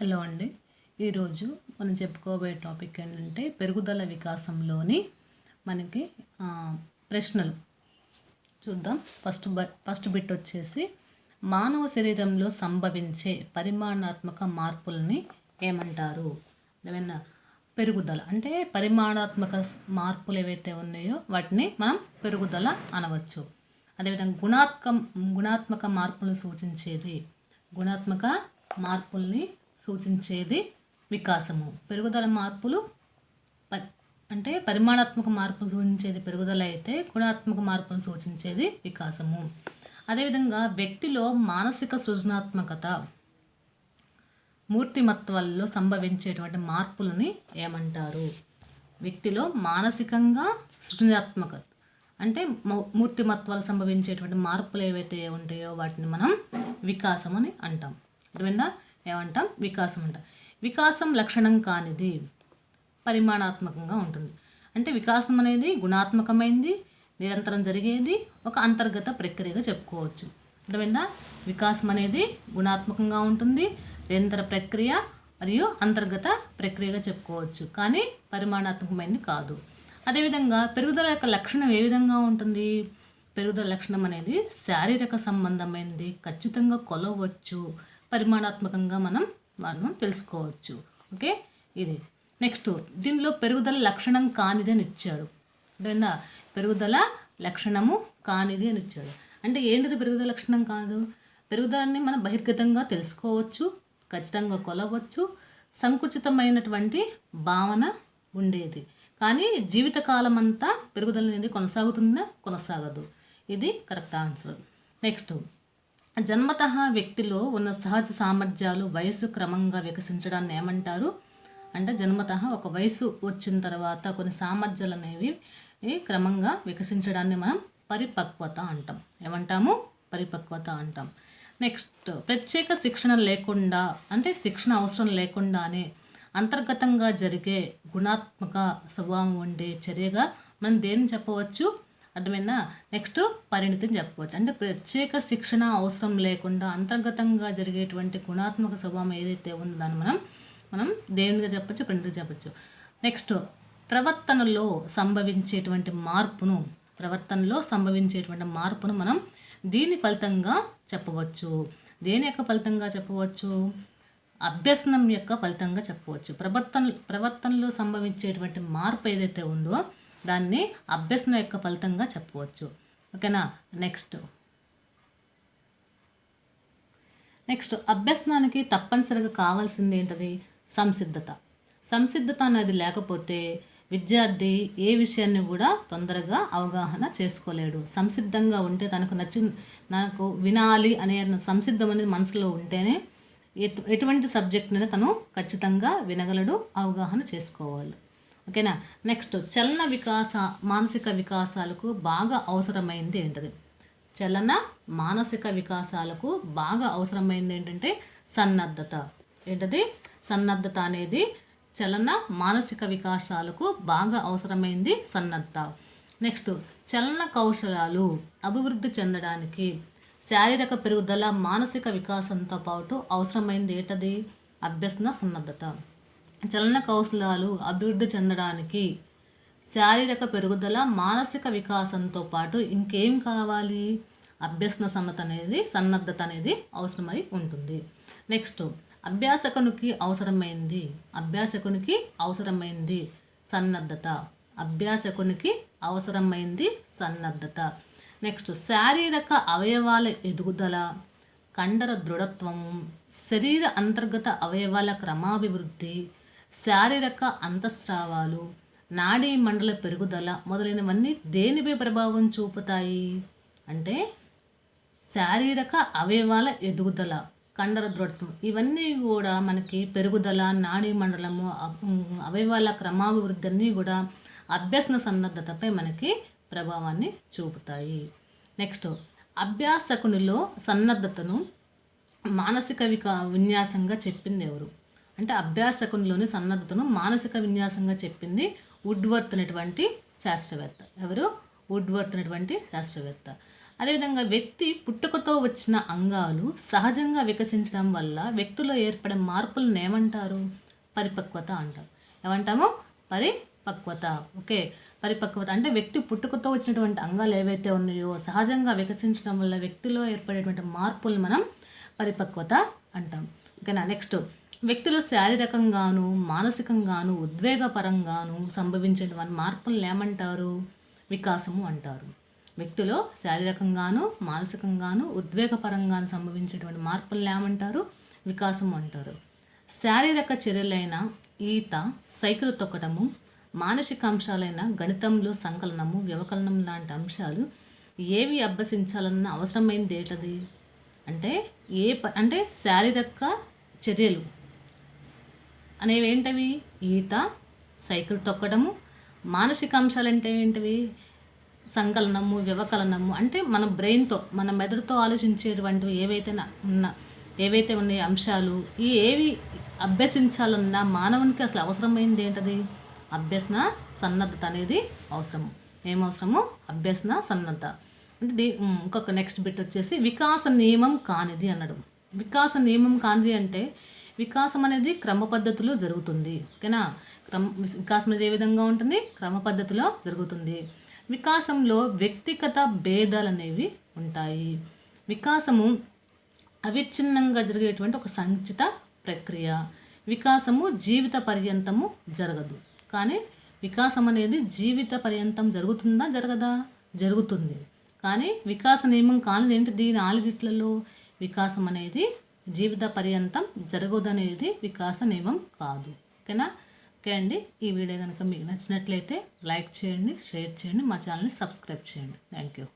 Hello అండి. ఈరోజు మనం చెప్పుకోబోయే టాపిక్ ఏంటంటే పెరుగుదల వికాసంలోని మనకి ప్రశ్నలు. చూద్దాం. ఫస్ట్ బ ఫస్ట్ బిట్ వచ్చేసి మానవ శరీరంలో సంభవించే పరిమాణాత్మక మార్పుల్ని ఏమంటారు? ఏమైనా పెరుగుదల అంటే పరిమాణాత్మక మార్పులు ఏవైతే ఉన్నాయో వాటిని మనం పెరుగుదల అనవచ్చు. అదేవిధంగా గుణాత్మక గుణాత్మక మార్పులను సూచించేది గుణాత్మక మార్పుల్ని సూచించేది వికాసము. పెరుగుదల మార్పులు ప- అంటే పరిమాణాత్మక మార్పులు సూచించేది పెరుగుదల అయితే గుణాత్మక మార్పులు సూచించేది వికాసము. అదేవిధంగా వ్యక్తిలో మానసిక సృజనాత్మకత మూర్తిమత్వాల్లో సంభవించేటువంటి మార్పులని ఏమంటారు? వ్యక్తిలో మానసికంగా సృజనాత్మకత అంటే మౌ- మూర్తిమత్వాలు సంభవించేటువంటి మార్పులు ఏవైతే ఉంటాయో వాటిని మనం వికాసం అని అంటాం. అదేవిధంగా ఏమంటాం? వికాసం అంటాం. వికాసం లక్షణం కానిది పరిమాణాత్మకంగా ఉంటుంది. అంటే వికాసం అనేది గుణాత్మకమైంది నిరంతరం జరిగేది ఒక అంతర్గత ప్రక్రియగా చెప్పుకోవచ్చు. అర్థమైందా? వికాసం అనేది గుణాత్మకంగా ఉంటుంది నిరంతర ప్రక్రియ మరియు అంతర్గత ప్రక్రియగా చెప్పుకోవచ్చు. కానీ పరిమాణాత్మకమైనది కాదు. అదేవిధంగా పెరుగుదల యొక్క లక్షణం ఏ విధంగా ఉంటుంది? పెరుగుదల లక్షణం అనేది శారీరక సంబంధమైనది ఖచ్చితంగా కొలవచ్చు పరిమాణాత్మకంగా మనం మనం తెలుసుకోవచ్చు. ఓకే? ఇది. నెక్స్ట్ దీనిలో పెరుగుదల లక్షణం కానిది అని ఇచ్చాడు. అర్థమైందా? పెరుగుదల లక్షణము కానిది అని ఇచ్చాడు. అంటే ఏంటిది పెరుగుదల లక్షణం కాదు? పెరుగుదలని మనం బహిర్గతంగా తెలుసుకోవచ్చు ఖచ్చితంగా కొలవచ్చు సంకుచితమైనటువంటి భావన ఉండేది. కానీ జీవితకాలం అంతా పెరుగుదల అనేది కొనసాగుతుందా? కొనసాగదు. ఇది కరెక్ట్ ఆన్సర్. నెక్స్ట్ జన్మత వ్యక్తిలో ఉన్న సహజ సామర్థ్యాలు వయసు క్రమంగా వికసించడాన్ని ఏమంటారు? అంటే జన్మత ఒక వయసు వచ్చిన తర్వాత కొన్ని సామర్థ్యాలు అనేవి క్రమంగా వికసించడాన్ని మనం పరిపక్వత అంటాం. ఏమంటాము? పరిపక్వత అంటాం. నెక్స్ట్ ప్రత్యేక శిక్షణ లేకుండా అంటే శిక్షణ అవసరం లేకుండానే అంతర్గతంగా జరిగే గుణాత్మక స్వభావం ఉండే చర్యగా మనం దేన్ని చెప్పవచ్చు? అర్థమైందా? నెక్స్ట్ పరిణితిని చెప్పవచ్చు అంటే ప్రత్యేక శిక్షణ అవసరం లేకుండా అంతర్గతంగా జరిగేటువంటి గుణాత్మక స్వభావం ఏదైతే ఉందో దాన్ని మనం మనం దేవునిగా చెప్పచ్చు పరిణితిగా చెప్పచ్చు. నెక్స్ట్ ప్రవర్తనలో సంభవించేటువంటి మార్పును ప్రవర్తనలో సంభవించేటువంటి మార్పును మనం దీని ఫలితంగా చెప్పవచ్చు. దేని యొక్క ఫలితంగా చెప్పవచ్చు? అభ్యసనం యొక్క ఫలితంగా చెప్పవచ్చు. ప్రవర్తన ప్రవర్తనలో సంభవించేటువంటి మార్పు ఏదైతే ఉందో దాన్ని అభ్యసనం యొక్క ఫలితంగా చెప్పవచ్చు. ఓకేనా? నెక్స్ట్ నెక్స్ట్ అభ్యసనానికి తప్పనిసరిగా కావాల్సింది ఏంటది? సంసిద్ధత. సంసిద్ధత అనేది లేకపోతే విద్యార్థి ఏ విషయాన్ని కూడా తొందరగా అవగాహన చేసుకోలేడు. సంసిద్ధంగా ఉంటే తనకు నచ్చి నాకు వినాలి అనే సంసిద్ధం అనేది మనసులో ఉంటేనే ఎటు ఎటువంటి సబ్జెక్ట్ని తను ఖచ్చితంగా వినగలడు అవగాహన చేసుకోవాలి. ఓకేనా? నెక్స్ట్ చలన వికాస మానసిక వికాసాలకు బాగా అవసరమైంది ఏంటది? చలన మానసిక వికాసాలకు బాగా అవసరమైంది ఏంటంటే సన్నద్ధత. ఏంటది? సన్నద్ధత అనేది చలన మానసిక వికాసాలకు బాగా అవసరమైంది సన్నద్ధత నెక్స్ట్ చలన కౌశలాలు అభివృద్ధి చెందడానికి శారీరక పెరుగుదల మానసిక వికాసంతో పాటు అవసరమైంది ఏంటది? అభ్యసన సన్నద్ధత. చలన కౌశలాలు అభివృద్ధి చెందడానికి శారీరక పెరుగుదల మానసిక వికాసంతో పాటు ఇంకేం కావాలి? అభ్యసన సన్నత అనేది సన్నద్ధత అనేది అవసరమై ఉంటుంది. నెక్స్ట్ అభ్యాసకునికి అవసరమైంది. అభ్యాసకునికి అవసరమైంది సన్నద్ధత. అభ్యాసకునికి అవసరమైంది సన్నద్ధత. నెక్స్ట్ శారీరక అవయవాల ఎదుగుదల కండర దృఢత్వము శరీర అంతర్గత అవయవాల క్రమాభివృద్ధి శారీరక అంతఃస్రావాలు నాడీ మండల పెరుగుదల మొదలైనవన్నీ దేనిపై ప్రభావం చూపుతాయి? అంటే శారీరక అవయవాల ఎదుగుదల కండర దృఢత్వం ఇవన్నీ కూడా మనకి పెరుగుదల నాడీ మండలము అవయవాల క్రమాభివృద్ధి అన్నీ కూడా అభ్యసన సన్నద్ధతపై మనకి ప్రభావాన్ని చూపుతాయి. నెక్స్ట్ అభ్యాసకునిలో సన్నద్ధతను మానసిక వికా విన్యాసంగా చెప్పింది ఎవరు? అంటే అభ్యాసకునిలోని సన్నద్ధతను మానసిక విన్యాసంగా చెప్పింది వుడ్వర్త్ అనేటువంటి శాస్త్రవేత్త. ఎవరు? వుడ్వర్త్ అనేటువంటి శాస్త్రవేత్త. అదేవిధంగా వ్యక్తి పుట్టుకతో వచ్చిన అంగాలు సహజంగా వికసించడం వల్ల వ్యక్తిలో ఏర్పడే మార్పులను ఏమంటారు? పరిపక్వత అంటారు. ఏమంటాము? పరిపక్వత. ఓకే. పరిపక్వత అంటే వ్యక్తి పుట్టుకతో వచ్చినటువంటి అంగాలు ఏవైతే ఉన్నాయో సహజంగా వికసించడం వల్ల వ్యక్తిలో ఏర్పడేటువంటి మార్పులు మనం పరిపక్వత అంటాం. ఓకేనా? నెక్స్ట్. వ్యక్తులు శారీరకంగాను మానసికంగాను ఉద్వేగపరంగాను సంభవించేటువంటి మార్పులను ఏమంటారు? వికాసము అంటారు. వ్యక్తిలో శారీరకంగాను మానసికంగాను ఉద్వేగపరంగాను సంభవించేటువంటి మార్పులను ఏమంటారు? వికాసం అంటారు. శారీరక చర్యలైన ఈత సైకిల్ తొక్కడము మానసిక అంశాలైన గణితంలో సంకలనము వ్యవకలనం లాంటి అంశాలు ఏవి అభ్యసించాలన్న అవసరమైనది ఏంటది? అంటే ఏ ప అంటే శారీరక చర్యలు అనేవి ఏంటవి ఈత సైకిల్ తొక్కడము మానసిక అంశాలు అంటే ఏంటివి? సంకలనము వ్యవకలనము అంటే మన బ్రెయిన్తో మన మెదడుతో ఆలోచించేటువంటివి ఏవైతే ఉన్న ఏవైతే ఉన్న అంశాలు ఈ ఏవి అభ్యసించాలన్నా మానవునికి అసలు అవసరమైంది ఏంటది? అభ్యసన సన్నద్ధత అనేది అవసరం ఏం అవసరము? అభ్యసన సన్నద్ధత అంటే దీ ఇంకొక నెక్స్ట్ బిట్ వచ్చేసి వికాస నియమం కానిది అనడం. వికాస నియమం కానిది అంటే వికాసం అనేది క్రమ పద్ధతిలో జరుగుతుంది. ఓకేనా? క్రమ వికాసం అనేది ఏ విధంగా ఉంటుంది? క్రమ పద్ధతిలో జరుగుతుంది. వికాసంలో వ్యక్తిగత భేదాలు అనేవి ఉంటాయి. వికాసము అవిచ్ఛిన్నంగా జరిగేటువంటి ఒక సంచిత ప్రక్రియ. వికాసము జీవిత పర్యంతము జరగదు. కానీ వికాసం అనేది జీవిత పర్యంతం జరుగుతుందా? జరగదా? జరుగుతుంది. కానీ వికాస నియమం కానిది ఏంటి? దీని నాలుగిట్లలో వికాసం అనేది జీవిత పర్యంతం జరగదనేది వికాస నియమం కాదు. ఓకేనా? ఓకే అండి. ఈ వీడియో కనుక మీకు నచ్చినట్లయితే లైక్ చేయండి షేర్ చేయండి మా ఛానల్ని సబ్స్క్రైబ్ చేయండి. Thank you.